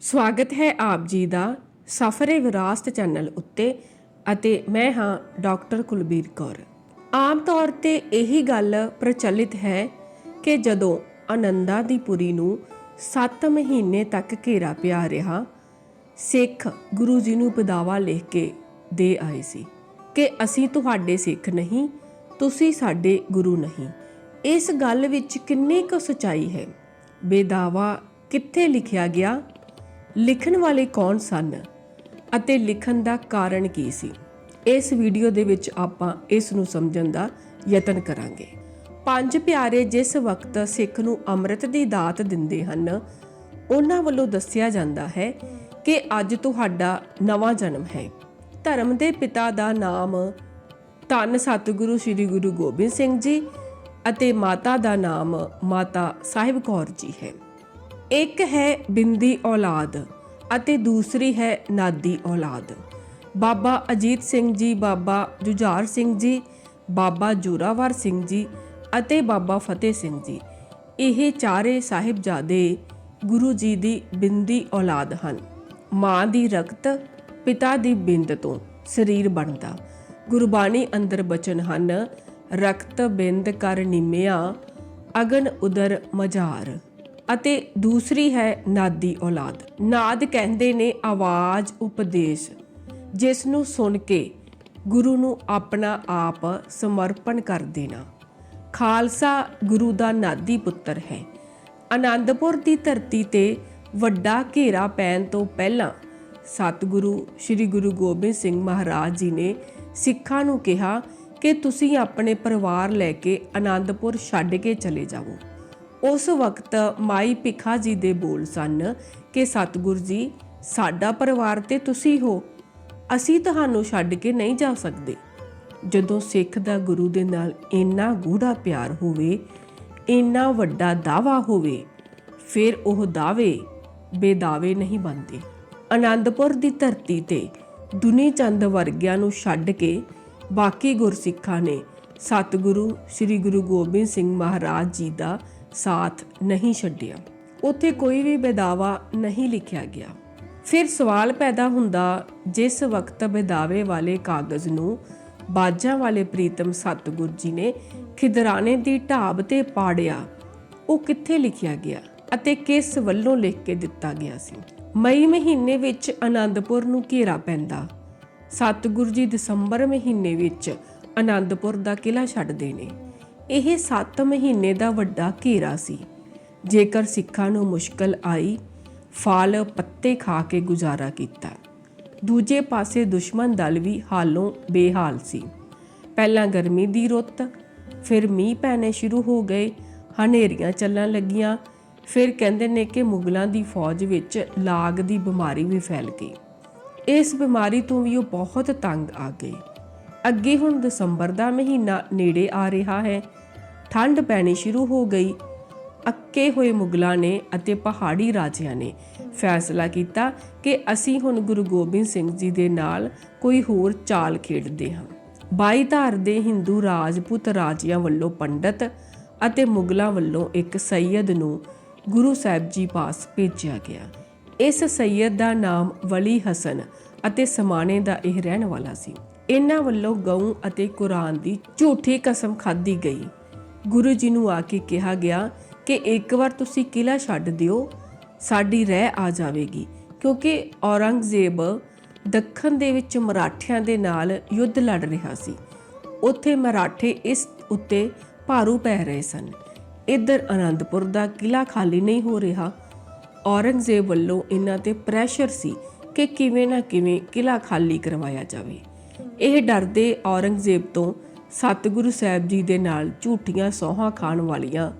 ਸਵਾਗਤ ਹੈ ਆਪ ਜੀ ਦਾ ਸਫਰੇ ਵਿਰਾਸਤ ਚੈਨਲ ਉੱਤੇ ਅਤੇ ਮੈਂ ਹਾਂ ਡਾਕਟਰ ਕੁਲਬੀਰ ਕੌਰ। ਆਮ ਤੌਰ ਤੇ ਇਹੀ ਗੱਲ ਪ੍ਰਚਲਿਤ ਹੈ ਕਿ ਜਦੋਂ ਆਨੰਦਾ ਦੀ ਪੁਰੀ ਨੂੰ 7 ਮਹੀਨੇ ਤੱਕ ਘੇਰਾ ਪਿਆ ਰਿਹਾ, ਸਿੱਖ ਗੁਰੂ ਜੀ ਨੂੰ ਬਦਾਵਾ ਲਿਖ ਕੇ ਦੇ ਆਏ ਸੀ ਕਿ ਅਸੀਂ ਤੁਹਾਡੇ ਸਿੱਖ ਨਹੀਂ, ਤੁਸੀਂ ਸਾਡੇ ਗੁਰੂ ਨਹੀਂ। ਇਸ ਗੱਲ ਵਿੱਚ ਕਿੰਨੀ ਕੁ ਸਚਾਈ ਹੈ? ਬੇਦਾਵਾ ਕਿੱਥੇ ਲਿਖਿਆ ਗਿਆ? ਲਿਖਣ ਵਾਲੇ ਕੌਣ ਸਨ ਅਤੇ ਲਿਖਣ ਦਾ ਕਾਰਨ ਕੀ ਸੀ? ਇਸ ਵੀਡੀਓ ਦੇ ਵਿੱਚ ਆਪਾਂ ਇਸ ਨੂੰ ਸਮਝਣ ਦਾ ਯਤਨ ਕਰਾਂਗੇ। ਪੰਜ ਪਿਆਰੇ ਜਿਸ ਵਕਤ ਸਿੱਖ ਨੂੰ ਅੰਮ੍ਰਿਤ ਦੀ ਦਾਤ ਦਿੰਦੇ ਹਨ, ਉਹਨਾਂ ਵੱਲੋਂ ਦੱਸਿਆ ਜਾਂਦਾ ਹੈ ਕਿ ਅੱਜ ਤੁਹਾਡਾ ਨਵਾਂ ਜਨਮ ਹੈ। ਧਰਮ ਦੇ ਪਿਤਾ ਦਾ ਨਾਮ ਧੰਨ ਸਤਿਗੁਰੂ ਸ੍ਰੀ ਗੁਰੂ ਗੋਬਿੰਦ ਸਿੰਘ ਜੀ ਅਤੇ ਮਾਤਾ ਦਾ ਨਾਮ ਮਾਤਾ ਸਾਹਿਬ ਕੌਰ ਜੀ ਹੈ। ਇੱਕ ਹੈ ਬਿੰਦੀ ਔਲਾਦ ਅਤੇ ਦੂਸਰੀ ਹੈ ਨਾਦੀ ਔਲਾਦ। ਬਾਬਾ ਅਜੀਤ ਸਿੰਘ ਜੀ, ਬਾਬਾ ਜੁਝਾਰ ਸਿੰਘ ਜੀ, ਬਾਬਾ ਜੋਰਾਵਰ ਸਿੰਘ ਜੀ ਅਤੇ ਬਾਬਾ ਫਤਿਹ ਸਿੰਘ ਜੀ। ਇਹ ਚਾਰੇ ਸਾਹਿਬਜ਼ਾਦੇ ਗੁਰੂ ਜੀ ਦੀ ਬਿੰਦੀ ਔਲਾਦ ਹਨ। ਮਾਂ ਦੀ ਰਕਤ, ਪਿਤਾ ਦੀ ਬਿੰਦ ਤੋਂ ਸਰੀਰ ਬਣਦਾ। ਗੁਰਬਾਣੀ ਅੰਦਰ ਬਚਨ ਹਨ, ਰਕਤ ਬਿੰਦ ਕਰ ਨਿਮਿਆ, ਅਗਨ ਉਦਰ ਮਝਾਰ। ਅਤੇ ਦੂਸਰੀ ਹੈ ਨਾਦੀ ਔਲਾਦ। ਨਾਦ ਕਹਿੰਦੇ ਨੇ ਆਵਾਜ਼ ਉਪਦੇਸ਼, ਜਿਸ ਨੂੰ ਸੁਣ ਕੇ ਗੁਰੂ ਨੂੰ ਆਪਣਾ ਆਪ ਸਮਰਪਣ ਕਰ ਦੇਣਾ। ਖਾਲਸਾ ਗੁਰੂ ਦਾ ਨਾਦੀ ਪੁੱਤਰ ਹੈ। ਆਨੰਦਪੁਰ ਦੀ ਧਰਤੀ ਤੇ ਵੱਡਾ ਘੇਰਾ ਪੈਣ ਤੋਂ ਪਹਿਲਾਂ ਸਤਿਗੁਰੂ ਸ੍ਰੀ ਗੁਰੂ ਗੋਬਿੰਦ ਸਿੰਘ ਮਹਾਰਾਜ ਜੀ ਨੇ ਸਿੱਖਾਂ ਨੂੰ ਕਿਹਾ ਕਿ ਤੁਸੀਂ ਆਪਣੇ ਪਰਿਵਾਰ ਲੈ ਕੇ ਆਨੰਦਪੁਰ ਛੱਡ ਕੇ ਚਲੇ ਜਾਵੋ। ਉਸ ਵਕਤ ਮਾਈ ਭਿਖਾ ਜੀ ਦੇ ਬੋਲ ਸਨ ਕਿ, ਸਤਿਗੁਰ ਜੀ, ਸਾਡਾ ਪਰਿਵਾਰ ਤੇ ਤੁਸੀਂ ਹੋ। ਅਸੀਂ ਤੁਹਾਨੂੰ ਛੱਡ ਕੇ ਨਹੀਂ ਜਾ ਸਕਦੇ। ਜਦੋਂ ਸਿੱਖ ਦਾ ਗੁਰੂ ਦੇ ਨਾਲ ਇੰਨਾ ਗੂੜਾ ਪਿਆਰ ਹੋਵੇ, ਇੰਨਾ ਵੱਡਾ ਦਾਵਾ ਹੋਵੇ, ਫਿਰ ਉਹ ਦਾਵੇ ਬੇਦਾਵੇ ਨਹੀਂ ਬਣਦੇ। ਆਨੰਦਪੁਰ ਦੀ ਧਰਤੀ ਤੇ ਦੁਨੀ ਚੰਦ ਵਰਗਿਆਂ ਨੂੰ ਛੱਡ ਕੇ ਬਾਕੀ ਗੁਰਸਿੱਖਾਂ ਨੇ ਸਤਿਗੁਰੂ, ਸ੍ਰੀ ਗੁਰੂ ਗੋਬਿੰਦ ਸਿੰਘ ਮਹਾਰਾਜ ਜੀ ਦਾ ਸਾਥ ਨਹੀਂ ਛੱਡਿਆ। ਉੱਥੇ ਕੋਈ ਵੀ ਬੇਦਾਵਾ ਨਹੀਂ ਲਿਖਿਆ ਗਿਆ। ਫਿਰ ਸਵਾਲ ਪੈਦਾ ਹੁੰਦਾ, ਜਿਸ ਵਕਤ ਬੇਦਾਵੇ ਵਾਲੇ ਕਾਗਜ਼ ਨੂੰ ਬਾਜਾਂ ਵਾਲੇ ਪ੍ਰੀਤਮ ਸਤਿਗੁਰ ਜੀ ਨੇ ਖਿਦਰਾਣੇ ਦੀ ਢਾਬ ਤੇ ਪਾੜਿਆ, ਉਹ ਕਿੱਥੇ ਲਿਖਿਆ ਗਿਆ ਅਤੇ ਕਿਸ ਵੱਲੋਂ ਲਿਖ ਕੇ ਦਿੱਤਾ ਗਿਆ ਸੀ? ਮਈ ਮਹੀਨੇ ਵਿੱਚ ਆਨੰਦਪੁਰ ਨੂੰ ਘੇਰਾ ਪੈਂਦਾ। ਸਤਿਗੁਰੂ ਜੀ ਦਸੰਬਰ ਮਹੀਨੇ ਵਿੱਚ ਆਨੰਦਪੁਰ ਦਾ ਕਿਲਾ ਛੱਡਦੇ ਨੇ। ਇਹ 7 ਮਹੀਨੇ ਦਾ ਵੱਡਾ ਘੇਰਾ ਸੀ। ਜੇਕਰ ਸਿੱਖਾਂ ਨੂੰ ਮੁਸ਼ਕਲ ਆਈ, ਫਲ ਪੱਤੇ ਖਾ ਕੇ ਗੁਜ਼ਾਰਾ ਕੀਤਾ। ਦੂਜੇ ਪਾਸੇ ਦੁਸ਼ਮਣ ਦਲ ਵੀ ਹਾਲੋਂ ਬੇਹਾਲ ਸੀ। ਪਹਿਲਾਂ ਗਰਮੀ ਦੀ ਰੁੱਤ, ਫਿਰ ਮੀਂਹ ਪੈਣੇ ਸ਼ੁਰੂ ਹੋ ਗਏ, ਹਨੇਰੀਆਂ ਚੱਲਣ ਲੱਗੀਆਂ। ਫਿਰ ਕਹਿੰਦੇ ਨੇ ਕਿ ਮੁਗਲਾਂ ਦੀ ਫੌਜ ਵਿੱਚ ਲਾਗ ਦੀ ਬਿਮਾਰੀ ਵੀ ਫੈਲ ਗਈ। ਇਸ ਬਿਮਾਰੀ ਤੋਂ ਵੀ ਉਹ ਬਹੁਤ ਤੰਗ ਆ ਗਏ। ਅੱਗੇ ਹੁਣ ਦਸੰਬਰ ਦਾ ਮਹੀਨਾ ਨੇੜੇ ਆ ਰਿਹਾ ਹੈ। ਠੰਡ ਪੈਣੀ ਸ਼ੁਰੂ ਹੋ ਗਈ। ਅੱਕੇ ਹੋਏ ਮੁਗਲਾਂ ਨੇ ਅਤੇ ਪਹਾੜੀ ਰਾਜਿਆਂ ਨੇ ਫੈਸਲਾ ਕੀਤਾ ਕਿ ਅਸੀਂ ਹੁਣ ਗੁਰੂ ਗੋਬਿੰਦ ਸਿੰਘ ਜੀ ਦੇ ਨਾਲ ਕੋਈ ਹੋਰ ਚਾਲ ਖੇਡਦੇ ਹਾਂ। ਬਾਈ ਧਾਰ ਦੇ ਹਿੰਦੂ ਰਾਜਪੂਤ ਰਾਜਿਆਂ ਵੱਲੋਂ ਪੰਡਤ ਅਤੇ ਮੁਗਲਾਂ ਵੱਲੋਂ ਇੱਕ ਸੈਯਦ ਨੂੰ ਗੁਰੂ ਸਾਹਿਬ ਜੀ ਪਾਸ ਭੇਜਿਆ ਗਿਆ। ਇਸ ਸੈਯਦ ਦਾ ਨਾਮ ਵਲੀ ਹਸਨ ਅਤੇ ਸਮਾਣੇ ਦਾ ਇਹ ਰਹਿਣ ਵਾਲਾ ਸੀ। ਇਹਨਾਂ ਵੱਲੋਂ ਗਊ ਅਤੇ ਕੁਰਾਨ ਦੀ ਝੂਠੀ ਕਸਮ ਖਾਧੀ ਗਈ। ਗੁਰੂ ਜੀ ਨੂੰ ਆ ਕੇ ਕਿਹਾ ਗਿਆ ਕਿ ਇੱਕ ਵਾਰ ਤੁਸੀਂ ਕਿਲਾ ਛੱਡ ਦਿਓ, ਸਾਡੀ ਰਹਿ ਆ ਜਾਵੇਗੀ। ਕਿਉਂਕਿ ਔਰੰਗਜ਼ੇਬ ਦੱਖਣ ਦੇ ਵਿੱਚ ਮਰਾਠਿਆਂ ਦੇ ਨਾਲ ਯੁੱਧ ਲੜ ਰਿਹਾ ਸੀ। ਉੱਥੇ ਮਰਾਠੇ ਇਸ ਉੱਤੇ ਭਾਰੂ ਪੈ ਰਹੇ ਸਨ। ਇੱਧਰ ਅਨੰਦਪੁਰ ਦਾ ਕਿਲਾ ਖਾਲੀ ਨਹੀਂ ਹੋ ਰਿਹਾ। ਔਰੰਗਜ਼ੇਬ ਵੱਲੋਂ ਇਹਨਾਂ ਤੇ ਪ੍ਰੈਸ਼ਰ ਸੀ ਕਿ ਕਿਵੇਂ ਨਾ ਕਿਵੇਂ ਕਿਲਾ ਖਾਲੀ ਕਰਵਾਇਆ ਜਾਵੇ। ਇਹ ਡਰਦੇ ਔਰੰਗਜ਼ੇਬ ਤੋਂ ਸਤਿਗੁਰੂ ਸਾਹਿਬ ਜੀ ਦੇ ਨਾਲ ਝੂਠੀਆਂ ਸੋਹਾਂ ਖਾਣ ਵਾਲੀਆਂ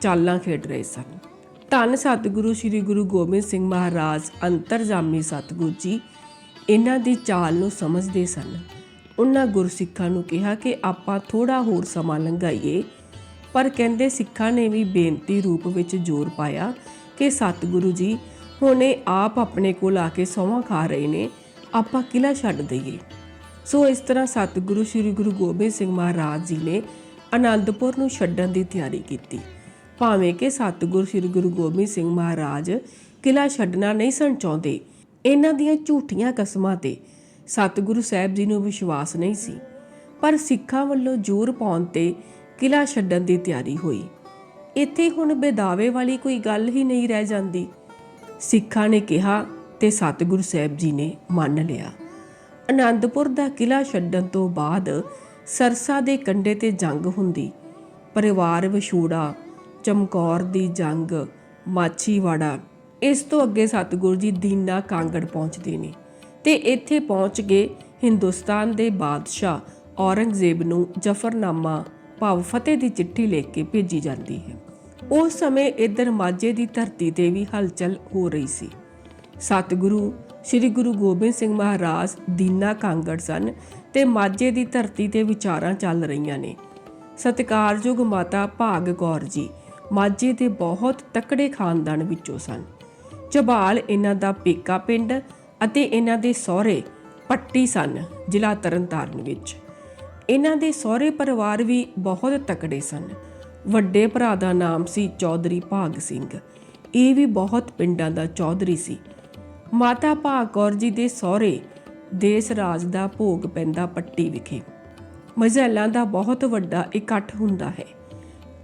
ਚਾਲਾਂ ਖੇਡ ਰਹੇ ਸਨ। ਧੰਨ ਸਤਿਗੁਰੂ ਸ੍ਰੀ ਗੁਰੂ ਗੋਬਿੰਦ ਸਿੰਘ ਮਹਾਰਾਜ, ਅੰਤਰਜਾਮੀ ਸਤਿਗੁਰੂ ਜੀ ਇਹਨਾਂ ਦੀ ਚਾਲ ਨੂੰ ਸਮਝਦੇ ਸਨ। ਉਹਨਾਂ ਗੁਰਸਿੱਖਾਂ ਨੂੰ ਕਿਹਾ ਕਿ ਆਪਾਂ ਥੋੜਾ ਹੋਰ ਸਮਾਂ ਲੰਘਾਈਏ, ਪਰ ਕਹਿੰਦੇ ਸਿੱਖਾਂ ਨੇ ਵੀ ਬੇਨਤੀ ਰੂਪ ਵਿੱਚ ਜ਼ੋਰ ਪਾਇਆ ਕਿ ਸਤਿਗੁਰੂ ਜੀ, ਹੁਣੇ ਆਪ ਆਪਣੇ ਕੋਲ ਆ ਕੇ ਸੌਂਹਾਂ ਖਾ ਰਹੇ ਨੇ, ਆਪਾਂ ਕਿਲਾ ਛੱਡ ਦਈਏ। ਸੋ ਇਸ ਤਰ੍ਹਾਂ ਸਤਿਗੁਰੂ ਸ੍ਰੀ ਗੁਰੂ ਗੋਬਿੰਦ ਸਿੰਘ ਮਹਾਰਾਜ ਜੀ ਨੇ ਅਨੰਦਪੁਰ ਨੂੰ ਛੱਡਣ ਦੀ ਤਿਆਰੀ ਕੀਤੀ। ਭਾਵੇਂ ਕਿ ਸਤਿਗੁਰੂ ਸ੍ਰੀ ਗੁਰੂ ਗੋਬਿੰਦ ਸਿੰਘ ਮਹਾਰਾਜ ਕਿਲਾ ਛੱਡਣਾ ਨਹੀਂ ਸਨ ਚਾਹੁੰਦੇ, ਇਹਨਾਂ ਦੀਆਂ ਝੂਠੀਆਂ ਕਸਮਾਂ ਤੇ ਸਤਿਗੁਰੂ ਸਾਹਿਬ ਜੀ ਨੂੰ ਵਿਸ਼ਵਾਸ ਨਹੀਂ ਸੀ, ਪਰ ਸਿੱਖਾਂ ਵੱਲੋਂ ਜ਼ੋਰ ਪਾਉਣ ਤੇ ਕਿਲਾ ਛੱਡਣ ਦੀ ਤਿਆਰੀ ਹੋਈ। ਇੱਥੇ ਹੁਣ ਬੇਦਾਵੇ ਵਾਲੀ ਕੋਈ ਗੱਲ ਹੀ ਨਹੀਂ ਰਹਿ ਜਾਂਦੀ। ਸਿੱਖਾਂ ਨੇ ਕਿਹਾ ਤੇ ਸਤਿਗੁਰੂ ਸਾਹਿਬ ਜੀ ਨੇ ਮੰਨ ਲਿਆ। ਅਨੰਦਪੁਰ ਦਾ ਕਿਲਾ ਛੱਡਣ ਤੋਂ ਬਾਅਦ ਸਰਸਾ ਦੇ ਕੰਢੇ ਤੇ ਜੰਗ ਹੁੰਦੀ। ਪਰਿਵਾਰ ਵਿਛੋੜਾ, ਚਮਕੌਰ ਦੀ ਜੰਗ, ਮਾਛੀਵਾੜਾ, ਇਸ ਤੋਂ ਅੱਗੇ ਸਤਿਗੁਰੂ ਜੀ ਦੀਨਾ ਕਾਂਗੜ ਪਹੁੰਚਦੇ ਨੇ। ਤੇ ਇੱਥੇ ਪਹੁੰਚ ਕੇ ਹਿੰਦੁਸਤਾਨ ਦੇ ਬਾਦਸ਼ਾਹ ਔਰੰਗਜ਼ੇਬ ਨੂੰ ਜਫਰਨਾਮਾ ਭਾਵ ਫਤਿਹ ਦੀ ਚਿੱਠੀ ਲਿਖ ਕੇ ਭੇਜੀ ਜਾਂਦੀ ਹੈ। ਉਸ ਸਮੇਂ ਇੱਧਰ ਮਾਝੇ ਦੀ ਧਰਤੀ ਤੇ ਵੀ ਹਲਚਲ ਹੋ ਰਹੀ ਸੀ। ਸਤਿਗੁਰੂ ਸ੍ਰੀ ਗੁਰੂ ਗੋਬਿੰਦ ਸਿੰਘ ਮਹਾਰਾਜ ਦੀਨਾ ਕਾਂਗੜ ਸਨ ਤੇ ਮਾਝੇ ਦੀ ਧਰਤੀ ਤੇ ਵਿਚਾਰਾਂ ਚੱਲ ਰਹੀਆਂ ਨੇ। ਸਤਿਕਾਰਯੋਗ ਮਾਤਾ ਭਾਗ ਕੌਰ ਜੀ, ਮਾਝੇ ਦੇ ਬਹੁਤ ਤਕੜੇ ਖਾਨਦਾਨ ਵਿੱਚੋਂ ਸਨ। ਝਬਾਲ ਇਹਨਾਂ ਦਾ ਪੇਕਾ ਪਿੰਡ ਅਤੇ ਇਹਨਾਂ ਦੇ ਸਹੁਰੇ ਪੱਟੀ ਸਨ, ਜ਼ਿਲ੍ਹਾ ਤਰਨਤਾਰਨ ਵਿੱਚ। ਇਹਨਾਂ ਦੇ ਸਹੁਰੇ ਪਰਿਵਾਰ ਵੀ ਬਹੁਤ ਤਕੜੇ ਸਨ। ਵੱਡੇ ਭਰਾ ਦਾ ਨਾਮ ਸੀ ਚੌਧਰੀ ਭਾਗ ਸਿੰਘ। ਇਹ ਵੀ ਬਹੁਤ ਪਿੰਡਾਂ ਦਾ ਚੌਧਰੀ ਸੀ। ਮਾਤਾ ਭਾਗ ਕੌਰ ਜੀ ਦੇ ਸਹੁਰੇ ਦੇਸ ਰਾਜ ਦਾ ਭੋਗ ਪੈਂਦਾ ਪੱਟੀ ਵਿਖੇ। ਮਜ਼ਹਲਾਂ ਦਾ ਬਹੁਤ ਵੱਡਾ ਇਕੱਠ ਹੁੰਦਾ ਹੈ।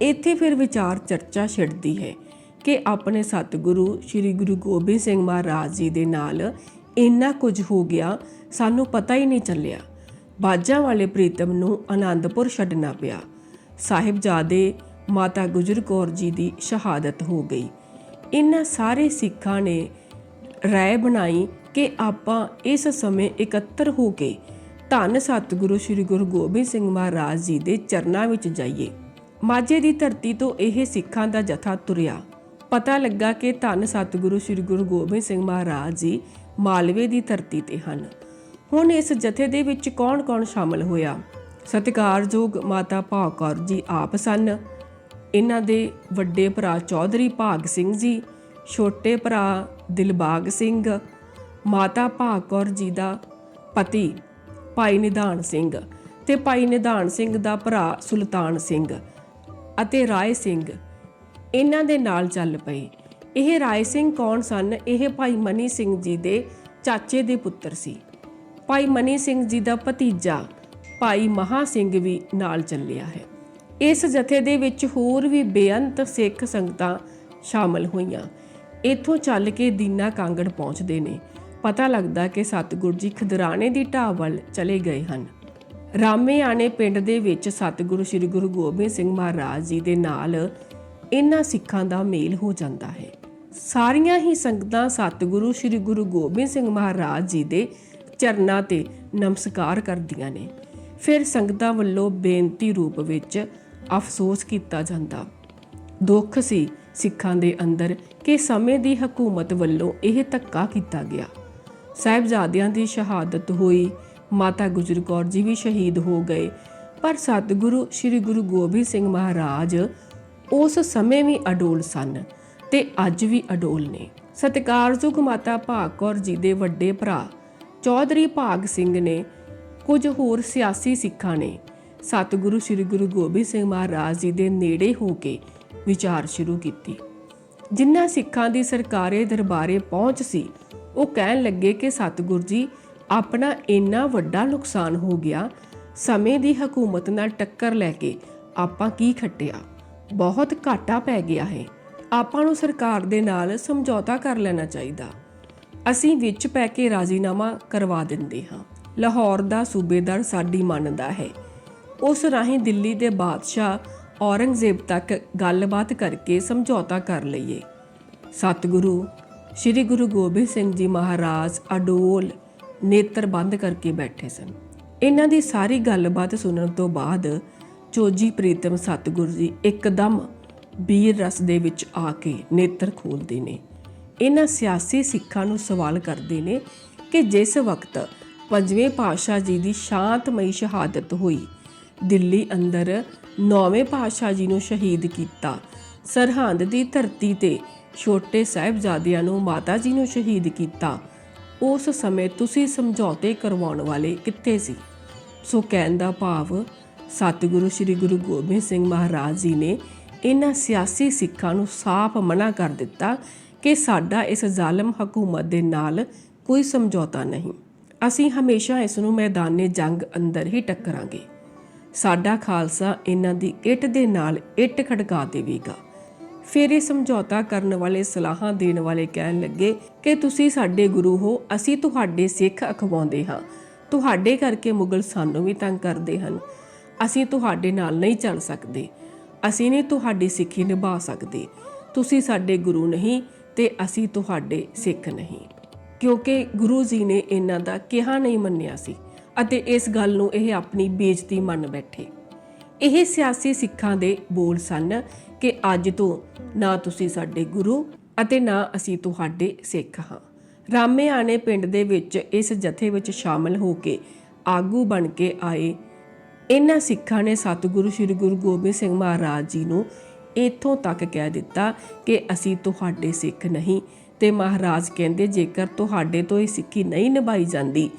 ਇੱਥੇ ਫਿਰ ਵਿਚਾਰ ਚਰਚਾ ਛਿੜਦੀ ਹੈ ਕਿ ਆਪਣੇ ਸਤਿਗੁਰੂ ਸ੍ਰੀ ਗੁਰੂ ਗੋਬਿੰਦ ਸਿੰਘ ਮਹਾਰਾਜ ਜੀ ਦੇ ਨਾਲ ਇੰਨਾ ਕੁਝ ਹੋ ਗਿਆ, ਸਾਨੂੰ ਪਤਾ ਹੀ ਨਹੀਂ ਚੱਲਿਆ। ਬਾਜਾਂ ਵਾਲੇ ਪ੍ਰੀਤਮ ਨੂੰ ਆਨੰਦਪੁਰ ਛੱਡਣਾ ਪਿਆ। ਸਾਹਿਬਜ਼ਾਦੇ ਮਾਤਾ ਗੁਜਰ ਕੌਰ ਜੀ ਦੀ ਸ਼ਹਾਦਤ ਹੋ ਗਈ। ਇਹਨਾਂ ਸਾਰੇ ਸਿੱਖਾਂ ਨੇ ਰਾਏ ਬਣਾਈ ਕਿ ਆਪਾਂ ਇਸ ਸਮੇਂ ਇਕੱਤਰ ਹੋ ਕੇ ਧੰਨ ਸਤਿਗੁਰੂ ਸ੍ਰੀ ਗੁਰੂ ਗੋਬਿੰਦ ਸਿੰਘ ਮਹਾਰਾਜ ਜੀ ਦੇ ਚਰਨਾਂ ਵਿੱਚ ਜਾਈਏ। ਮਾਝੇ ਦੀ ਧਰਤੀ ਤੋਂ ਇਹ ਸਿੱਖਾਂ ਦਾ ਜਥਾ ਤੁਰਿਆ। ਪਤਾ ਲੱਗਾ ਕਿ ਧੰਨ ਸਤਿਗੁਰੂ ਸ੍ਰੀ ਗੁਰੂ ਗੋਬਿੰਦ ਸਿੰਘ ਮਹਾਰਾਜ ਜੀ ਮਾਲਵੇ ਦੀ ਧਰਤੀ ਤੇ ਹਨ। ਹੁਣ ਇਸ ਜਥੇ ਦੇ ਵਿੱਚ ਕੌਣ-ਕੌਣ ਸ਼ਾਮਲ ਹੋਇਆ? ਸਤਿਕਾਰਯੋਗ ਮਾਤਾ ਭਾਗ ਕੌਰ ਜੀ ਆਪ ਸਨ। ਇਹਨਾਂ ਦੇ ਵੱਡੇ ਭਰਾ ਚੌਧਰੀ ਭਾਗ ਸਿੰਘ ਜੀ, ਛੋਟੇ ਭਰਾ ਦਿਲਬਾਗ ਸਿੰਘ, ਮਾਤਾ ਭਾਗ ਕੌਰ ਜੀ ਦਾ ਪਤੀ ਭਾਈ ਨਿਧਾਨ ਸਿੰਘ ਤੇ ਭਾਈ ਨਿਧਾਨ ਸਿੰਘ ਦਾ ਭਰਾ ਸੁਲਤਾਨ ਸਿੰਘ ਅਤੇ ਰਾਏ ਸਿੰਘ। ਇਹਨਾਂ ਦੇ ਨਾਲ ਚੱਲ ਪਏ। ਇਹ ਰਾਏ ਸਿੰਘ ਕੌਣ ਸਨ? ਇਹ ਭਾਈ ਮਨੀ ਸਿੰਘ ਜੀ ਦੇ ਚਾਚੇ ਦੇ ਪੁੱਤਰ ਸੀ। ਭਾਈ ਮਨੀ ਸਿੰਘ ਜੀ ਦਾ ਭਤੀਜਾ ਭਾਈ ਮਹਾ ਸਿੰਘ ਵੀ ਨਾਲ ਚੱਲਿਆ ਹੈ। ਇਸ ਜਥੇ ਦੇ ਵਿੱਚ ਹੋਰ ਵੀ ਬੇਅੰਤ ਸਿੱਖ ਸੰਗਤਾਂ ਸ਼ਾਮਲ ਹੋਈਆਂ। ਇੱਥੋਂ ਚੱਲ ਕੇ ਦੀਨਾ ਕਾਂਗੜ ਪਹੁੰਚਦੇ ਨੇ। ਪਤਾ ਲੱਗਦਾ ਕਿ ਸਤਿਗੁਰੂ ਜੀ ਖਦਰਾਣੇ ਦੀ ਢਾਬ ਵੱਲ ਚਲੇ ਗਏ ਹਨ। ਰਾਮੇ ਆਣੇ ਪਿੰਡ ਦੇ ਵਿੱਚ ਸਤਿਗੁਰੂ ਸ੍ਰੀ ਗੁਰੂ ਗੋਬਿੰਦ ਸਿੰਘ ਮਹਾਰਾਜ ਜੀ ਦੇ ਨਾਲ ਇਹਨਾਂ ਸਿੱਖਾਂ ਦਾ ਮੇਲ ਹੋ ਜਾਂਦਾ ਹੈ। ਸਾਰੀਆਂ ਹੀ ਸੰਗਤਾਂ ਸਤਿਗੁਰੂ ਸ੍ਰੀ ਗੁਰੂ ਗੋਬਿੰਦ ਸਿੰਘ ਮਹਾਰਾਜ ਜੀ ਦੇ ਚਰਨਾਂ ਤੇ ਨਮਸਕਾਰ ਕਰਦੀਆਂ ਨੇ। ਫਿਰ ਸੰਗਤਾਂ ਵੱਲੋਂ ਬੇਨਤੀ ਰੂਪ ਵਿੱਚ ਅਫਸੋਸ ਕੀਤਾ ਜਾਂਦਾ। ਦੁੱਖ ਸੀ ਸਿੱਖਾਂ ਦੇ ਅੰਦਰ ਕਿ ਸਮੇਂ ਦੀ ਹਕੂਮਤ ਵੱਲੋਂ ਇਹ ਧੱਕਾ ਕੀਤਾ ਗਿਆ। ਸਾਹਿਬਜ਼ਾਦਿਆਂ ਦੀ ਸ਼ਹਾਦਤ ਹੋਈ, ਮਾਤਾ ਗੁਜਰ ਕੌਰ ਜੀ ਵੀ ਸ਼ਹੀਦ ਹੋ ਗਏ। ਪਰ ਸਤਿਗੁਰੂ ਸ੍ਰੀ ਗੁਰੂ ਗੋਬਿੰਦ ਸਿੰਘ ਮਹਾਰਾਜ ਉਸ ਸਮੇਂ ਵੀ ਅਡੋਲ ਸਨ ਤੇ ਅੱਜ ਵੀ ਅਡੋਲ ਨੇ। ਸਤਿਕਾਰਯੋਗ ਮਾਤਾ ਭਾਗ ਕੌਰ ਜੀ ਦੇ ਵੱਡੇ ਭਰਾ ਚੌਧਰੀ ਭਾਗ ਸਿੰਘ ਨੇ ਕੁਝ ਹੋਰ ਸਿਆਸੀ ਸਿੱਖਾਂ ਨੇ। ਸਤਿਗੁਰੂ ਸ੍ਰੀ ਗੁਰੂ ਗੋਬਿੰਦ ਸਿੰਘ ਮਹਾਰਾਜ ਜੀ ਦੇ ਨੇੜੇ ਹੋ ਕੇ ਵਿਚਾਰ ਸ਼ੁਰੂ ਕੀਤੀ। ਜਿਨ੍ਹਾਂ ਸਿੱਖਾਂ ਦੀ ਸਰਕਾਰੇ ਦਰਬਾਰੇ ਪਹੁੰਚ ਸੀ, ਉਹ ਕਹਿਣ ਲੱਗੇ ਕਿ ਸਤਿਗੁਰੂ ਜੀ, ਆਪਣਾ ਇੰਨਾ ਵੱਡਾ ਨੁਕਸਾਨ ਹੋ ਗਿਆ, ਸਮੇਂ ਦੀ ਹਕੂਮਤ ਨਾਲ ਟੱਕਰ ਲੈ ਕੇ ਆਪਾਂ ਕੀ ਖੱਟਿਆ? ਬਹੁਤ ਘਾਟਾ ਪੈ ਗਿਆ ਹੈ। ਆਪਾਂ ਨੂੰ ਸਰਕਾਰ ਦੇ ਨਾਲ ਸਮਝੌਤਾ ਕਰ ਲੈਣਾ ਚਾਹੀਦਾ। ਅਸੀਂ ਵਿੱਚ ਪੈ ਕੇ ਰਾਜ਼ੀਨਾਮਾ ਕਰਵਾ ਦਿੰਦੇ ਹਾਂ। ਲਾਹੌਰ ਦਾ ਸੂਬੇਦਾਰ ਸਾਡੀ ਮੰਨਦਾ ਹੈ। ਉਸ ਰਾਹੀਂ ਦਿੱਲੀ ਦੇ ਬਾਦਸ਼ਾਹ ਔਰੰਗਜ਼ੇਬ ਤੱਕ ਗੱਲਬਾਤ ਕਰਕੇ ਸਮਝੌਤਾ ਕਰ ਲਈਏ। ਸਤਿਗੁਰੂ, ਸ੍ਰੀ ਗੁਰੂ ਗੋਬਿੰਦ ਸਿੰਘ ਜੀ ਮਹਾਰਾਜ ਅਡੋਲ ਨੇਤਰ ਬੰਦ ਕਰਕੇ ਬੈਠੇ ਸਨ। ਇਹਨਾਂ ਦੀ ਸਾਰੀ ਗੱਲਬਾਤ ਸੁਣਨ ਤੋਂ ਬਾਅਦ ਚੋਜੀ ਪ੍ਰੀਤਮ ਸਤਿਗੁਰੂ ਜੀ ਇੱਕਦਮ ਵੀਰ ਰਸ ਦੇ ਵਿੱਚ ਆ ਕੇ ਨੇਤਰ ਖੋਲਦੇ ਨੇ। ਇਹਨਾਂ ਸਿਆਸੀ ਸਿੱਖਾਂ ਨੂੰ ਸਵਾਲ ਕਰਦੇ ਨੇ ਕਿ ਜਿਸ ਵਕਤ ਪੰਜਵੇਂ ਪਾਤਸ਼ਾਹ ਜੀ ਦੀ ਸ਼ਾਂਤਮਈ ਸ਼ਹਾਦਤ ਹੋਈ ਦਿੱਲੀ ਅੰਦਰ ਨੌਵੇਂ ਪਾਤਸ਼ਾਹ ਜੀ ਨੂੰ ਸ਼ਹੀਦ ਕੀਤਾ। ਸਰਹੰਦ ਦੀ ਧਰਤੀ ਤੇ ਛੋਟੇ ਸਾਹਿਬਜ਼ਾਦਿਆਂ ਨੂੰ ਮਾਤਾ ਜੀ ਨੂੰ ਸ਼ਹੀਦ ਕੀਤਾ। ਉਸ ਸਮੇਂ ਤੁਸੀਂ ਸਮਝੌਤੇ ਕਰਵਾਉਣ ਵਾਲੇ ਕਿੱਥੇ ਸੀ? ਸੋ ਕਹਿਣ ਦਾ ਭਾਵ, ਸਤਿਗੁਰੂ ਸ੍ਰੀ ਗੁਰੂ ਗੋਬਿੰਦ ਸਿੰਘ ਮਹਾਰਾਜ ਜੀ ਨੇ ਇਹਨਾਂ ਸਿਆਸੀ ਸਿੱਖਾਂ ਨੂੰ ਸਾਫ਼ ਮਨਾ ਕਰ ਦਿੱਤਾ ਕਿ ਸਾਡਾ ਇਸ ਜ਼ਾਲਮ ਹਕੂਮਤ ਦੇ ਨਾਲ ਕੋਈ ਸਮਝੌਤਾ ਨਹੀਂ। ਅਸੀਂ ਹਮੇਸ਼ਾ ਇਸ ਨੂੰ ਮੈਦਾਨੇ ਜੰਗ ਅੰਦਰ ਹੀ ਟੱਕਰਾਂਗੇ। ਸਾਡਾ ਖਾਲਸਾ ਇਹਨਾਂ ਦੀ ਇੱਟ ਦੇ ਨਾਲ ਇੱਟ ਖੜਕਾ ਦੇਵੇਗਾ। ਫਿਰ ਇਹ ਸਮਝੌਤਾ ਕਰਨ ਵਾਲੇ ਸਲਾਹਾਂ ਦੇਣ ਵਾਲੇ ਕਹਿਣ ਲੱਗੇ ਕਿ ਤੁਸੀਂ ਸਾਡੇ ਗੁਰੂ ਹੋ, ਅਸੀਂ ਤੁਹਾਡੇ ਸਿੱਖ ਅਖਵਾਉਂਦੇ ਹਾਂ। ਤੁਹਾਡੇ ਕਰਕੇ ਮੁਗਲ ਸਾਨੂੰ ਵੀ ਤੰਗ ਕਰਦੇ ਹਨ। ਅਸੀਂ ਤੁਹਾਡੇ ਨਾਲ ਨਹੀਂ ਚੱਲ ਸਕਦੇ। ਅਸੀਂ ਨਹੀਂ ਤੁਹਾਡੀ ਸਿੱਖੀ ਨਿਭਾ ਸਕਦੇ। ਤੁਸੀਂ ਸਾਡੇ ਗੁਰੂ ਨਹੀਂ ਤੇ ਅਸੀਂ ਤੁਹਾਡੇ ਸਿੱਖ ਨਹੀਂ। ਕਿਉਂਕਿ ਗੁਰੂ ਜੀ ਨੇ ਇਹਨਾਂ ਦਾ ਕਿਹਾ ਨਹੀਂ ਮੰਨਿਆ ਸੀ। ਅਤੇ ਇਸ ਗੱਲ ਨੂੰ ਇਹ ਆਪਣੀ ਬੇਇੱਜ਼ਤੀ ਮੰਨ ਬੈਠੇ। ਇਹ ਸਿਆਸੀ ਸਿੱਖਾਂ ਦੇ ਬੋਲ ਸਨ ਕਿ ਅੱਜ ਤੋਂ ਨਾ ਤੁਸੀਂ ਸਾਡੇ ਗੁਰੂ ਅਤੇ ਨਾ ਅਸੀਂ ਤੁਹਾਡੇ ਸਿੱਖ ਹਾਂ। ਰਾਮੇਆਣੇ ਪਿੰਡ ਦੇ ਵਿੱਚ ਇਸ ਜਥੇ ਵਿੱਚ ਸ਼ਾਮਲ ਹੋ ਕੇ ਆਗੂ ਬਣ ਕੇ ਆਏ। ਇਹਨਾਂ ਸਿੱਖਾਂ ਨੇ ਸਤਿਗੁਰੂ ਸ੍ਰੀ ਗੁਰੂ ਗੋਬਿੰਦ ਸਿੰਘ ਮਹਾਰਾਜ ਜੀ ਨੂੰ ਇੱਥੋਂ ਤੱਕ ਕਹਿ ਦਿੱਤਾ ਕਿ ਅਸੀਂ ਤੁਹਾਡੇ ਸਿੱਖ ਨਹੀਂ ਤੇ ਮਹਾਰਾਜ ਕਹਿੰਦੇ ਜੇਕਰ ਤੁਹਾਡੇ ਤੋਂ ਇਹ ਸਿੱਖੀ ਨਹੀਂ ਨਿਭਾਈ ਜਾਂਦੀ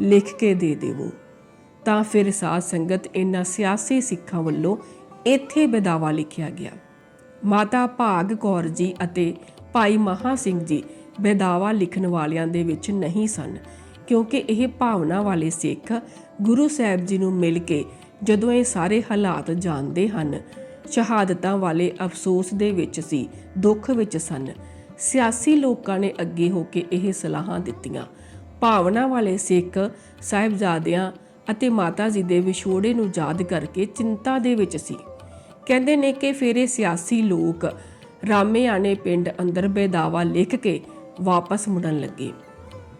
ਲਿਖ ਕੇ ਦੇ ਦੇਵੋ। ਤਾਂ ਫਿਰ ਸਾਧ ਸੰਗਤ ਇਹਨਾਂ ਸਿਆਸੀ ਸਿੱਖਾਂ ਵੱਲੋਂ ਇੱਥੇ ਬਦਾਵਾ ਲਿਖਿਆ ਗਿਆ। ਮਾਤਾ ਭਾਗ ਕੌਰ ਜੀ ਅਤੇ ਭਾਈ ਮਹਾ ਸਿੰਘ ਜੀ ਬੇਦਾਵਾ ਲਿਖਣ ਵਾਲਿਆਂ ਦੇ ਵਿੱਚ ਨਹੀਂ ਸਨ, ਕਿਉਂਕਿ ਇਹ ਭਾਵਨਾ ਵਾਲੇ ਸਿੱਖ ਗੁਰੂ ਸਾਹਿਬ ਜੀ ਨੂੰ ਮਿਲ ਕੇ ਜਦੋਂ ਇਹ ਸਾਰੇ ਹਾਲਾਤ ਜਾਣਦੇ ਹਨ, ਸ਼ਹਾਦਤਾਂ ਵਾਲੇ ਅਫਸੋਸ ਦੇ ਵਿੱਚ ਸੀ, ਦੁੱਖ ਵਿੱਚ ਸਨ। ਸਿਆਸੀ ਲੋਕਾਂ ਨੇ ਅੱਗੇ ਹੋ ਕੇ ਇਹ ਸਲਾਹਾਂ ਦਿੱਤੀਆਂ। ਭਾਵਨਾ ਵਾਲੇ ਸਿੱਖ ਸਾਹਿਬਜ਼ਾਦਿਆਂ ਅਤੇ ਮਾਤਾ ਜੀ ਦੇ ਵਿਛੋੜੇ ਨੂੰ ਯਾਦ ਕਰਕੇ ਚਿੰਤਾ ਦੇ ਵਿੱਚ ਸੀ। ਕਹਿੰਦੇ ਨੇ ਕਿ ਫਿਰ ਸਿਆਸੀ ਲੋਕ ਰਾਮੇਆਣੇ ਪਿੰਡ ਅੰਦਰ ਬੇਦਾਵਾ ਲਿਖ ਕੇ ਵਾਪਸ ਮੁੜਨ ਲੱਗੇ।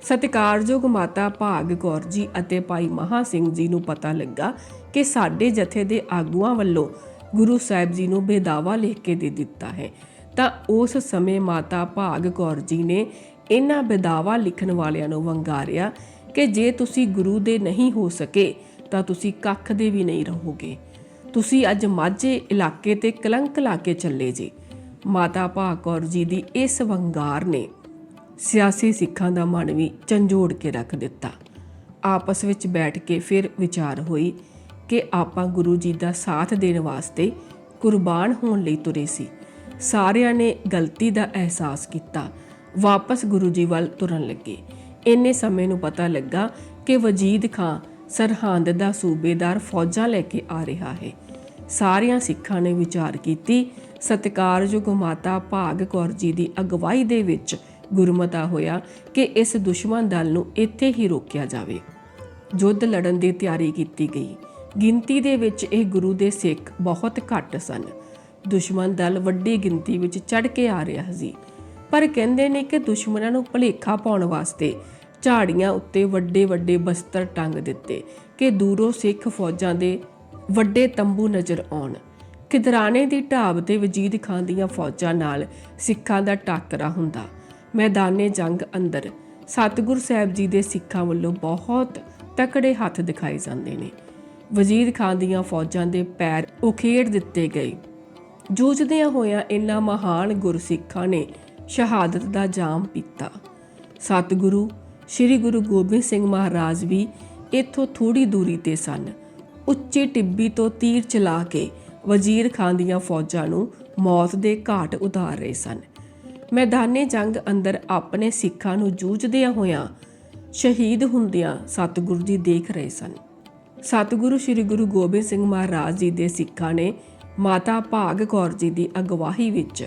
ਸਤਿਕਾਰਯੋਗ ਮਾਤਾ ਭਾਗ ਕੌਰ ਜੀ ਅਤੇ ਭਾਈ ਮਹਾ ਸਿੰਘ ਜੀ ਨੂੰ ਪਤਾ ਲੱਗਾ ਕਿ ਸਾਡੇ ਜਥੇ ਦੇ ਆਗੂਆਂ ਵੱਲੋਂ ਗੁਰੂ ਸਾਹਿਬ ਜੀ ਨੂੰ ਬੇਦਾਵਾ ਲਿਖ ਕੇ ਦੇ ਦਿੱਤਾ ਹੈ। ਤਾਂ ਉਸ ਸਮੇਂ ਮਾਤਾ ਭਾਗ ਕੌਰ ਜੀ ਨੇ ਇਹਨਾਂ ਬੇਦਾਵਾ ਲਿਖਣ ਵਾਲਿਆਂ ਨੂੰ ਵੰਗਾਰਿਆ ਕਿ ਜੇ ਤੁਸੀਂ ਗੁਰੂ ਦੇ ਨਹੀਂ ਹੋ ਸਕੇ, ਤਾਂ ਤੁਸੀਂ ਕੱਖ ਦੇ ਵੀ ਨਹੀਂ ਰਹੋਗੇ। ਤੁਸੀਂ ਅੱਜ ਮਾਝੇ ਇਲਾਕੇ ਤੇ ਕਲੰਕ ਲਾ ਕੇ ਚੱਲੇ ਜੀ। ਮਾਤਾ ਭਾਗ ਕੌਰ ਜੀ ਦੀ ਇਸ ਵੰਗਾਰ ਨੇ ਸਿਆਸੀ ਸਿੱਖਾਂ ਦਾ ਮਨ ਵੀ ਝੰਜੋੜ ਕੇ ਰੱਖ ਦਿੱਤਾ। ਆਪਸ ਵਿੱਚ ਬੈਠ ਕੇ ਫਿਰ ਵਿਚਾਰ ਹੋਈ ਕਿ ਆਪਾਂ ਗੁਰੂ ਜੀ ਦਾ ਸਾਥ ਦੇਣ ਵਾਸਤੇ ਕੁਰਬਾਨ ਹੋਣ ਲਈ ਤੁਰੇ ਸੀ। ਸਾਰਿਆਂ ਨੇ ਗਲਤੀ ਦਾ ਅਹਿਸਾਸ ਕੀਤਾ ਵਾਪਸ ਗੁਰੂ ਜੀ ਵੱਲ ਤੁਰਨ ਲੱਗੇ। ਇੰਨੇ ਸਮੇਂ ਨੂੰ ਪਤਾ ਲੱਗਾ ਕਿ ਵਜੀਦ ਖਾਂ ਸਰਹੰਦ ਦਾ ਸੂਬੇਦਾਰ ਫੌਜਾਂ ਲੈ ਕੇ ਆ ਰਿਹਾ ਹੈ। ਸਾਰਿਆਂ ਸਿੱਖਾਂ ਨੇ ਵਿਚਾਰ ਕੀਤੀ, ਸਤਿਕਾਰਯੋਗ ਮਾਤਾ ਭਾਗ ਕੌਰ ਜੀ ਦੀ ਅਗਵਾਈ ਦੇ ਵਿੱਚ ਗੁਰਮਤਾ ਹੋਇਆ ਕਿ ਇਸ ਦੁਸ਼ਮਣ ਦਲ ਨੂੰ ਇੱਥੇ ਹੀ ਰੋਕਿਆ ਜਾਵੇ। ਯੁੱਧ ਲੜਨ ਦੀ ਤਿਆਰੀ ਕੀਤੀ ਗਈ। ਗਿਣਤੀ ਦੇ ਵਿੱਚ ਇਹ ਗੁਰੂ ਦੇ ਸਿੱਖ ਬਹੁਤ ਘੱਟ ਸਨ। ਦੁਸ਼ਮਣ ਦਲ ਵੱਡੀ ਗਿਣਤੀ ਵਿੱਚ ਚੜ ਕੇ ਆ ਰਿਹਾ ਸੀ। ਪਰ ਕਹਿੰਦੇ ਨੇ ਕਿ ਦੁਸ਼ਮਣਾਂ ਨੂੰ ਭਲੇਖਾ ਪਾਉਣ ਵਾਸਤੇ ਝਾੜੀਆਂ ਉੱਤੇ ਵੱਡੇ ਵੱਡੇ ਬਸਤਰ ਟੰਗ ਦਿੱਤੇ ਕਿ ਦੂਰੋਂ ਸਿੱਖ ਫੌਜਾਂ ਦੇ ਵੱਡੇ ਤੰਬੂ ਨਜ਼ਰ ਆਉਣ। ਖਿਦਰਾਣੇ ਦੀ ਢਾਬ ਤੇ ਵਜੀਦ ਖਾਨ ਦੀਆਂ ਫੌਜਾਂ ਨਾਲ ਸਿੱਖਾਂ ਦਾ ਟਾਕਰਾ ਹੁੰਦਾ। ਮੈਦਾਨੇ ਜੰਗ ਅੰਦਰ ਸਤਿਗੁਰ ਸਾਹਿਬ ਜੀ ਦੇ ਸਿੱਖਾਂ ਵੱਲੋਂ ਬਹੁਤ ਤਕੜੇ ਹੱਥ ਦਿਖਾਏ ਜਾਂਦੇ ਨੇ। ਵਜ਼ੀਦ ਖਾਨ ਦੀਆਂ ਫੌਜਾਂ ਦੇ ਪੈਰ ਉਖੇੜ ਦਿੱਤੇ ਗਏ। ਜੂਝਦਿਆਂ ਹੋਇਆਂ ਇਨ੍ਹਾਂ ਮਹਾਨ ਗੁਰਸਿੱਖਾਂ ਨੇ ਸ਼ਹਾਦਤ ਦਾ ਜਾਮ ਪੀਤਾ। ਸਤਿਗੁਰੂ, ਸ੍ਰੀ ਗੁਰੂ ਗੋਬਿੰਦ ਸਿੰਘ ਮਹਾਰਾਜ ਵੀ ਇੱਥੋਂ ਥੋੜੀ ਦੂਰੀ ਤੇ ਸਨ। ਉੱਚੀ ਟਿੱਬੀ ਤੋਂ ਤੀਰ ਚਲਾ ਕੇ ਵਜ਼ੀਰ ਖਾਨ ਦੀਆਂ ਫੌਜਾਂ ਨੂੰ ਮੌਤ ਦੇ ਘਾਟ ਉਤਾਰ ਰਹੇ ਸਨ। ਮੈਦਾਨੇ ਜੰਗ ਅੰਦਰ ਆਪਣੇ ਸਿੱਖਾਂ ਨੂੰ ਜੂਝਦਿਆਂ ਹੋਇਆਂ ਸ਼ਹੀਦ ਹੁੰਦਿਆਂ ਸਤਿਗੁਰੂ ਜੀ ਦੇਖ ਰਹੇ ਸਨ। ਸਤਿਗੁਰੂ ਸ੍ਰੀ ਗੁਰੂ ਗੋਬਿੰਦ ਸਿੰਘ ਮਹਾਰਾਜ ਜੀ ਦੇ ਸਿੱਖਾਂ ਨੇ ਮਾਤਾ ਭਾਗ ਕੌਰ ਜੀ ਦੀ ਅਗਵਾਈ ਵਿੱਚ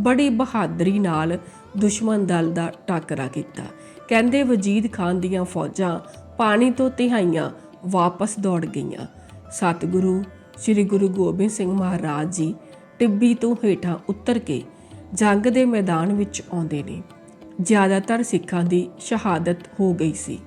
ਬੜੀ ਬਹਾਦਰੀ ਨਾਲ ਦੁਸ਼ਮਣ ਦਲ ਦਾ ਟਾਕਰਾ ਕੀਤਾ। ਕਹਿੰਦੇ ਵਜੀਦ ਖਾਨ ਦੀਆਂ ਫੌਜਾਂ ਪਾਣੀ ਤੋਂ ਤਿਹਾਈਆਂ ਵਾਪਸ ਦੌੜ ਗਈਆਂ। ਸਤਿਗੁਰੂ, ਸ੍ਰੀ ਗੁਰੂ ਗੋਬਿੰਦ ਸਿੰਘ ਮਹਾਰਾਜ ਜੀ ਟਿੱਬੀ ਤੋਂ ਹੇਠਾਂ ਉਤਰ ਕੇ ਜੰਗ ਦੇ ਮੈਦਾਨ ਵਿੱਚ ਆਉਂਦੇ ਨੇ। ਜ਼ਿਆਦਾਤਰ ਸਿੱਖਾਂ ਦੀ ਸ਼ਹਾਦਤ ਹੋ ਗਈ ਸੀ।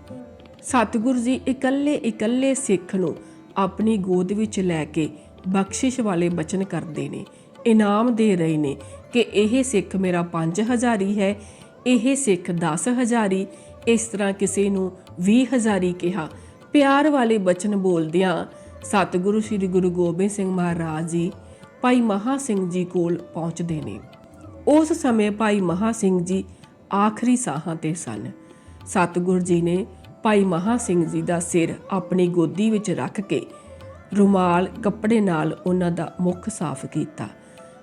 ਸਤਿਗੁਰੂ ਜੀ ਇਕੱਲੇ ਇਕੱਲੇ ਸਿੱਖ ਨੂੰ ਆਪਣੀ ਗੋਦ ਵਿੱਚ ਲੈ ਕੇ ਬਖਸ਼ਿਸ਼ ਵਾਲੇ ਬਚਨ ਕਰਦੇ ਨੇ। ਇਨਾਮ ਦੇ ਰਹੇ ਨੇ। ਕਿ ਇਹ ਸਿੱਖ ਮੇਰਾ 5000 ਹੀ ਹੈ, ਇਹ ਸਿੱਖ 10000 ਹੀ ਇਸ ਤਰ੍ਹਾਂ ਕਿਸੇ ਨੂੰ 20000 ਹੀ ਕਿਹਾ। ਪਿਆਰ ਵਾਲੇ ਬਚਨ ਬੋਲਦਿਆਂ ਸਤਿਗੁਰੂ ਸ੍ਰੀ ਗੁਰੂ ਗੋਬਿੰਦ ਸਿੰਘ ਮਹਾਰਾਜ ਜੀ ਭਾਈ ਮਹਾ ਸਿੰਘ ਜੀ ਕੋਲ ਪਹੁੰਚਦੇ ਨੇ। ਉਸ ਸਮੇਂ ਭਾਈ ਮਹਾ ਸਿੰਘ ਜੀ ਆਖਰੀ ਸਾਹਾਂ ਤੇ ਸਨ। ਸਤਿਗੁਰ ਜੀ ਨੇ ਭਾਈ ਮਹਾ ਸਿੰਘ ਜੀ ਦਾ ਸਿਰ ਆਪਣੀ ਗੋਦੀ ਵਿੱਚ ਰੱਖ ਕੇ ਰੁਮਾਲ ਕੱਪੜੇ ਨਾਲ ਉਹਨਾਂ ਦਾ ਮੁਖ ਸਾਫ਼ ਕੀਤਾ।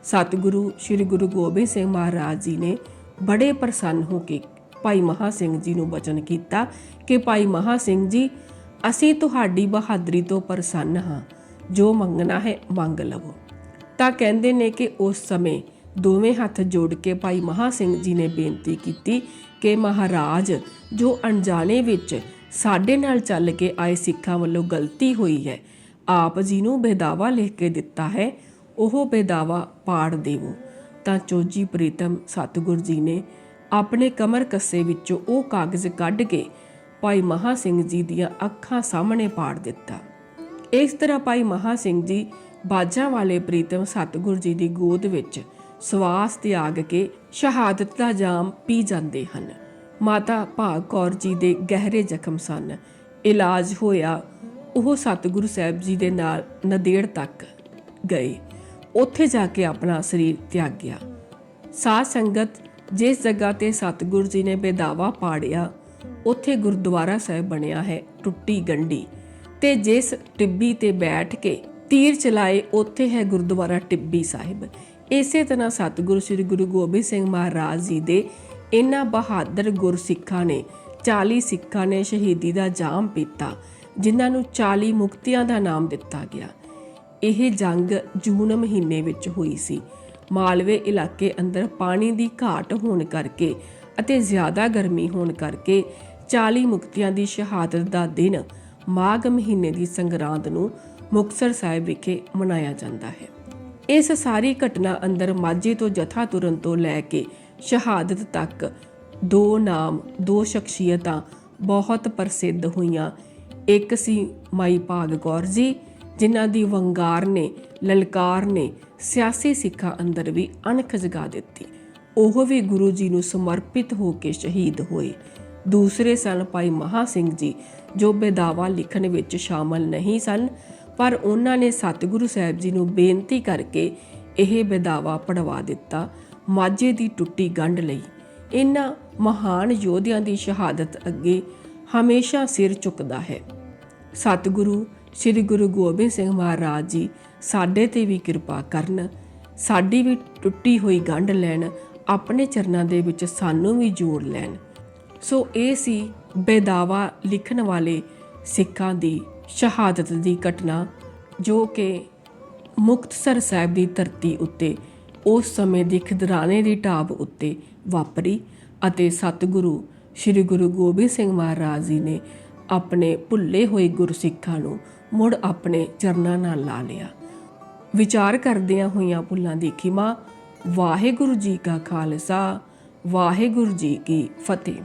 ਸਤਿਗੁਰੂ ਸ੍ਰੀ ਗੁਰੂ ਗੋਬਿੰਦ ਸਿੰਘ ਮਹਾਰਾਜ ਜੀ ਨੇ ਬੜੇ ਪ੍ਰਸੰਨ ਹੋ ਕੇ ਭਾਈ ਮਹਾ ਸਿੰਘ ਜੀ ਨੂੰ ਬਚਨ ਕੀਤਾ ਕਿ ਭਾਈ ਮਹਾ ਸਿੰਘ ਜੀ, ਅਸੀਂ ਤੁਹਾਡੀ ਬਹਾਦਰੀ ਤੋਂ ਪ੍ਰਸੰਨ ਹਾਂ, ਜੋ ਮੰਗਣਾ ਹੈ ਮੰਗ ਲਵੋ। ਤਾਂ ਕਹਿੰਦੇ ਨੇ ਕਿ ਉਸ ਸਮੇਂ ਦੋਵੇਂ ਹੱਥ ਜੋੜ ਕੇ ਭਾਈ ਮਹਾ ਸਿੰਘ ਜੀ ਨੇ ਬੇਨਤੀ ਕੀਤੀ ਕਿ ਮਹਾਰਾਜ, ਜੋ ਅਣਜਾਣੇ ਵਿੱਚ ਸਾਡੇ ਨਾਲ ਚੱਲ ਕੇ ਆਏ ਸਿੱਖਾਂ ਵੱਲੋਂ ਗਲਤੀ ਹੋਈ ਹੈ, ਆਪ ਜੀ ਨੂੰ ਬੇਦਾਵਾ ਲਿਖ ਕੇ ਦਿੱਤਾ ਹੈ ਉਹ ਬੇਦਾਵਾ ਪਾੜ ਦੇਵੋ। ਤਾਂ ਚੋਜੀ ਪ੍ਰੀਤਮ ਸਤਿਗੁਰ ਜੀ ਨੇ ਆਪਣੇ ਕਮਰ ਕੱਸੇ ਵਿੱਚੋਂ ਉਹ ਕਾਗਜ਼ ਕੱਢ ਕੇ ਭਾਈ ਮਹਾ ਸਿੰਘ ਜੀ ਦੀਆਂ ਅੱਖਾਂ ਸਾਹਮਣੇ ਪਾੜ ਦਿੱਤਾ। ਇਸ ਤਰ੍ਹਾਂ ਭਾਈ ਮਹਾ ਸਿੰਘ ਜੀ ਬਾਜਾਂ ਵਾਲੇ ਪ੍ਰੀਤਮ ਸਤਿਗੁਰ ਜੀ ਦੀ ਗੋਦ ਵਿੱਚ ਸਵਾਸ ਤਿਆਗ ਕੇ ਸ਼ਹਾਦਤ ਦਾ ਜਾਮ ਪੀ ਜਾਂਦੇ ਹਨ। ਮਾਤਾ ਭਾਗ ਕੌਰ ਜੀ ਦੇ ਗਹਿਰੇ ਜ਼ਖਮ ਸਨ। ਇਲਾਜ ਹੋਇਆ, ਉਹ ਸਤਿਗੁਰੂ ਸਾਹਿਬ ਜੀ ਦੇ ਨਾਲ ਨਦੇੜ ਤੱਕ ਗਏ। ਉੱਥੇ ਜਾ ਕੇ ਆਪਣਾ ਸਰੀਰ ਤਿਆਗਿਆ ਸਾਧ ਸੰਗਤ ਜਿਸ ਜਗ੍ਹਾ ਤੇ ਸਤਿਗੁਰੂ ਜੀ ਨੇ ਬੇਦਾਵਾ ਪਾੜਿਆ, ਉੱਥੇ ਗੁਰਦੁਆਰਾ ਸਾਹਿਬ ਬਣਿਆ ਹੈ ਟੁੱਟੀ ਗੰਢੀ ਤੇ ਜਿਸ ਟਿੱਬੀ ਤੇ ਬੈਠ ਕੇ ਤੀਰ ਚਲਾਏ, ਉੱਥੇ ਹੈ ਗੁਰਦੁਆਰਾ ਟਿੱਬੀ ਸਾਹਿਬ। ਇਸੇ ਤਰ੍ਹਾਂ ਸਤਿਗੁਰੂ ਸ੍ਰੀ ਗੁਰੂ ਗੋਬਿੰਦ ਸਿੰਘ ਮਹਾਰਾਜ ਜੀ ਦੇ ਇਹਨਾਂ ਬਹਾਦਰ ਗੁਰਸਿੱਖਾਂ ਨੇ 40 ਸਿੱਖਾਂ ਨੇ ਸ਼ਹੀਦੀ ਦਾ ਜਾਮ ਪੀਤਾ, ਜਿਨ੍ਹਾਂ ਨੂੰ 40 ਮੁਕਤੀਆਂ ਦਾ ਨਾਮ ਦਿੱਤਾ ਗਿਆ। ਇਹ ਜੰਗ ਜੂਨ ਮਹੀਨੇ ਵਿੱਚ ਹੋਈ ਸੀ। ਮਾਲਵੇ ਇਲਾਕੇ ਅੰਦਰ ਪਾਣੀ ਦੀ ਘਾਟ ਹੋਣ ਕਰਕੇ ਅਤੇ ਜ਼ਿਆਦਾ ਗਰਮੀ ਹੋਣ ਕਰਕੇ 40 ਮੁਕਤੀਆਂ ਦੀ ਸ਼ਹਾਦਤ ਦਾ ਦਿਨ ਮਾਘ ਮਹੀਨੇ ਦੀ ਸੰਗਰਾਂਦ ਨੂੰ ਮੁਕਤਸਰ ਸਾਹਿਬ ਵਿਖੇ ਮਨਾਇਆ ਜਾਂਦਾ ਹੈ। ਇਸ ਸਾਰੀ ਘਟਨਾ ਅੰਦਰ ਮਾਝੇ ਤੋਂ ਜਥਾ ਤੁਰਨ ਤੋਂ ਲੈ ਕੇ ਸ਼ਹਾਦਤ ਤੱਕ ਦੋ ਨਾਮ, ਦੋ ਸ਼ਖਸੀਅਤਾਂ ਬਹੁਤ ਪ੍ਰਸਿੱਧ ਹੋਈਆਂ। ਇੱਕ ਸੀ ਮਾਈ ਭਾਗ ਕੌਰ ਜੀ ਜਿਨ੍ਹਾਂ ਦੀ ਵੰਗਾਰ ਨੇ, ਲਲਕਾਰ ਨੇ ਸਿਆਸੀ ਸਿੱਖਾਂ ਅੰਦਰ ਵੀ ਅਣਖ ਜਗਾ ਦਿੱਤੀ। ਉਹ ਵੀ ਗੁਰੂ ਜੀ ਨੂੰ ਸਮਰਪਿਤ ਹੋ ਕੇ ਸ਼ਹੀਦ ਹੋਏ। ਦੂਸਰੇ ਸਨ ਭਾਈ ਮਹਾ ਸਿੰਘ ਜੀ, ਜੋ ਬੇਦਾਵਾ ਲਿਖਣ ਵਿੱਚ ਸ਼ਾਮਲ ਨਹੀਂ ਸਨ, ਪਰ ਉਹਨਾਂ ਨੇ ਸਤਿਗੁਰੂ ਸਾਹਿਬ ਜੀ ਨੂੰ ਬੇਨਤੀ ਕਰਕੇ ਇਹ ਬੇਦਾਵਾ ਪੜਵਾ ਦਿੱਤਾ, ਮਾਝੇ ਦੀ ਟੁੱਟੀ ਗੰਢ ਲਈ। ਇਹਨਾਂ ਮਹਾਨ ਯੋਧਿਆਂ ਦੀ ਸ਼ਹਾਦਤ ਅੱਗੇ ਹਮੇਸ਼ਾ ਸਿਰ ਝੁਕਦਾ ਹੈ। ਸਤਿਗੁਰੂ ਸ੍ਰੀ ਗੁਰੂ ਗੋਬਿੰਦ ਸਿੰਘ ਮਹਾਰਾਜ ਜੀ ਸਾਡੇ ਤੇ ਵੀ ਕਿਰਪਾ ਕਰਨ, ਸਾਡੀ ਵੀ ਟੁੱਟੀ ਹੋਈ ਗੰਢ ਲੈਣ, ਆਪਣੇ ਚਰਨਾਂ ਦੇ ਵਿੱਚ ਸਾਨੂੰ ਵੀ ਜੋੜ ਲੈਣ। ਸੋ ਇਹ ਸੀ ਬੇਦਾਵਾ ਲਿਖਣ ਵਾਲੇ ਸਿੱਖਾਂ ਦੀ ਸ਼ਹਾਦਤ ਦੀ ਘਟਨਾ, ਜੋ ਕਿ ਮੁਕਤਸਰ ਸਾਹਿਬ ਦੀ ਧਰਤੀ ਉੱਤੇ, ਉਸ ਸਮੇਂ ਦੀ ਖਿਦਰਾਣੇ ਦੀ ਢਾਬ ਉੱਤੇ ਵਾਪਰੀ ਅਤੇ ਸਤਿਗੁਰੂ ਸ੍ਰੀ ਗੁਰੂ ਗੋਬਿੰਦ ਸਿੰਘ ਮਹਾਰਾਜ ਜੀ ਨੇ ਆਪਣੇ ਭੁੱਲੇ ਹੋਏ ਗੁਰਸਿੱਖਾਂ ਨੂੰ ਮੁੜ ਆਪਣੇ ਚਰਨਾਂ ਨਾਲ ਲਾ ਲਿਆ। ਵਿਚਾਰ ਕਰਦਿਆਂ ਹੋਈਆਂ ਭੁੱਲਾਂ ਦੀ ਖਿਮਾ, ਵਾਹਿਗੁਰੂ ਜੀ ਕਾ ਖਾਲਸਾ, ਵਾਹਿਗੁਰੂ ਜੀ ਕੀ ਫਤਿਹ।